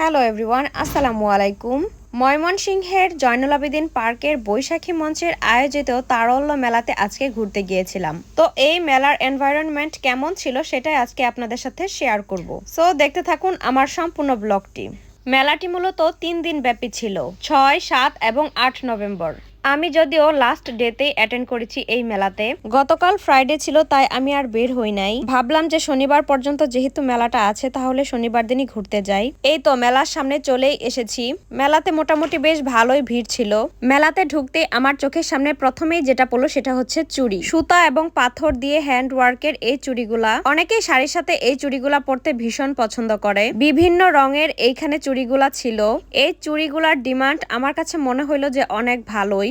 Hello everyone আসসালামু আলাইকুম ময়মনসিংহের জয়নুল আবেদিন পার্কের বৈশাখী মঞ্চের আয়োজিত তারল্য মেলাতে আজকে ঘুরতে গিয়েছিলাম। তো এই মেলার এনভায়রনমেন্ট কেমন ছিল সেটাই আজকে আপনাদের সাথে শেয়ার করব। সো দেখতে থাকুন আমার সম্পূর্ণ ব্লগটি মেলাটি মূলত তিন দিন ব্যাপী ছিল, ছয়, সাত এবং আট নভেম্বর। আমি যদিও লাস্ট ডেতেই অ্যাটেন্ড করেছি এই মেলাতে। গতকাল ফ্রাইডে ছিল, তাই আমি আর বের হই নাই। ভাবলাম যে শনিবার পর্যন্ত যেহেতু মেলাটা আছে, তাহলে শনিবার দিনই ঘুরতে যাই। এই তো মেলার সামনে চলেই এসেছি। মেলাতে মোটামুটি বেশ ভালোই ভিড় ছিল। মেলাতে ঢুকতে আমার চোখের সামনে প্রথমেই যেটা পড়ল সেটা হচ্ছে চুড়ি। সুতা এবং পাথর দিয়ে হ্যান্ড ওয়ার্কের এই চুড়িগুলা। অনেকেই শাড়ির সাথে এই চুড়িগুলা পরতে ভীষণ পছন্দ করে। বিভিন্ন রঙের এইখানে চুড়িগুলা ছিল। এই চুড়িগুলার ডিমান্ড আমার কাছে মনে হইল যে অনেক ভালোই।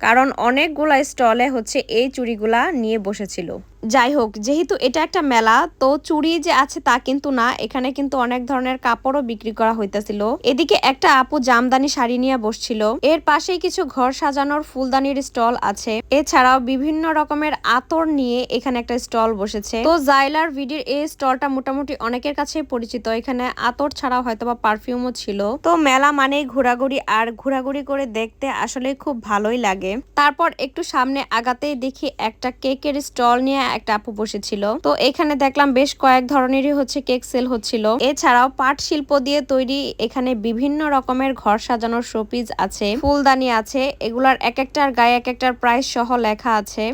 কারণ অনেকগুলা স্টলে হচ্ছে এই চুড়িগুলা নিয়ে বসেছিল। যাই হোক, যেহেতু এটা একটা মেলা, তো চুড়ি যে আছে তা কিন্তু না। এখানে কিন্তু অনেক ধরনের কাপড়ও বিক্রি করা হইতেছিল। এদিকে একটা আপু জামদানি শাড়ি নিয়ে বসছিল। এর পাশেই কিছু ঘর সাজানোর ফুলদানির স্টল আছে। এছাড়াও বিভিন্ন রকমের আতর নিয়ে এখানে একটা স্টল বসেছে। তো জাইলার ভিডির এই স্টলটা মোটামুটি অনেকের কাছেই পরিচিত। এখানে আতর ছাড়াও হয়তো বা পারফিউমও ছিল। তো মেলা মানেই ঘোরাঘুরি, আর ঘোরাঘুরি করে দেখতে আসলে খুব ভালোই লাগে। তারপর একটু সামনে আগাতেই দেখি একটা কেকের স্টল নিয়ে একটা আপু বসেছিল। তো এখানে দেখলাম বেশ কয়েক ধরনেরই হচ্ছে কেক সেল হচ্ছিল। এছাড়াও পাট শিল্প দিয়ে তৈরি এখানে বিভিন্ন রকমের ঘর সাজানোর শোপিস আছে, ফুলদানি আছে, এগুলার এক একটার গায়ে এক একটার প্রাইস সহ লেখা আছে।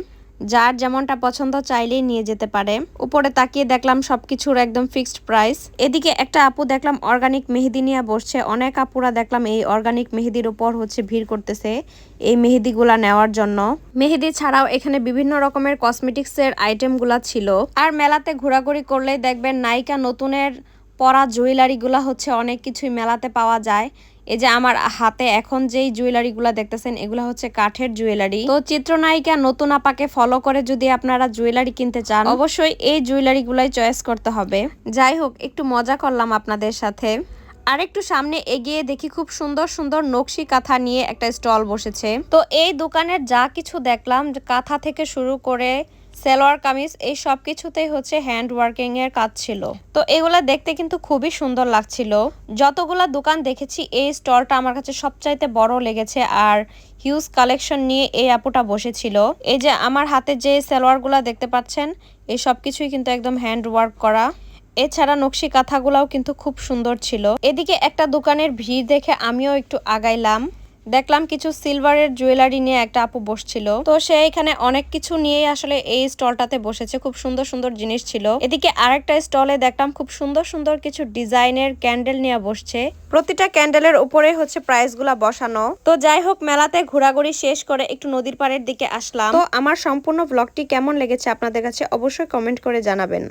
যার যেমনটা পছন্দ চাইলেই নিয়ে যেতে পারে। উপরে তাকিয়ে দেখলাম সবকিছুর একদম ফিক্সড প্রাইস। এদিকে একটা আপু দেখলাম অর্গানিক মেহেদি নিয়ে বসছে। অনেক আপুরা দেখলাম এই অর্গানিক মেহেদির উপর হচ্ছে ভিড় করতেছে এই মেহেদিগুলা নেওয়ার জন্য। মেহেদি ছাড়াও এখানে বিভিন্ন রকমের কসমেটিক্সের আইটেমগুলা ছিল। আর মেলাতে ঘোরাঘুরি করলেই দেখবেন নায়িকা নতুনের পরা জুয়েলারিগুলা হচ্ছে অনেক কিছুই মেলাতে পাওয়া যায়। এই যে আমার হাতে এখন যেই জুয়েলারি গুলা দেখতেছেন, এগুলা হচ্ছে কাঠের জুয়েলারি। তো চিত্রনায়িকা নতুন আপাকে ফলো করে যদি আপনারা জুয়েলারি কিনতে চান, অবশ্যই এই জুয়েলারি গুলাই চয়েস করতে হবে। যাই হোক, একটু মজা করলাম আপনাদের সাথে। আর একটু সামনে এগিয়ে দেখি খুব সুন্দর সুন্দর নকশি কাঁথা নিয়ে একটা স্টল বসেছে। তো এই দোকানের যা কিছু দেখলাম, কাঁথা থেকে শুরু করে সেলোয়ার, কামিজ, এই সব কিছুতেই হচ্ছে হ্যান্ড ওয়ার্কিং এর কাজ ছিল। তো এগুলা দেখতে কিন্তু খুবই সুন্দর লাগছিল। যতগুলা দোকান দেখেছি, এই স্টলটা আমার কাছে সবচাইতে বড় লেগেছে আর হিউজ কালেকশন নিয়ে এই আপুটা বসেছিল। এই যে আমার হাতে যে সেলোয়ারগুলা দেখতে পাচ্ছেন, এই সব কিছুই কিন্তু একদম হ্যান্ড ওয়ার্ক করা। এছাড়া নকশি কাঁথাগুলাও কিন্তু খুব সুন্দর ছিল। এদিকে একটা দোকানের ভিড় দেখে আমিও একটু আগাইলাম। দেখলাম কিছু সিলভারের জুয়েলারি নিয়ে একটা আপু বসছিল। তো সে এখানে অনেক কিছু নিয়ে আসলে এই স্টলটাতে বসেছে। খুব সুন্দর সুন্দর জিনিস ছিল। এদিকে আরেকটা স্টলে দেখলাম খুব সুন্দর সুন্দর কিছু ডিজাইনের ক্যান্ডেল নিয়ে বসছে। প্রতিটা ক্যান্ডেলের উপরে হচ্ছে প্রাইসগুলা বসানো। তো যাই হোক, মেলাতে ঘোরাঘুরি শেষ করে একটু নদীর পাড়ের দিকে আসলাম। তো আমার সম্পূর্ণ ব্লগটি কেমন লেগেছে আপনাদের কাছে অবশ্যই কমেন্ট করে জানাবেন।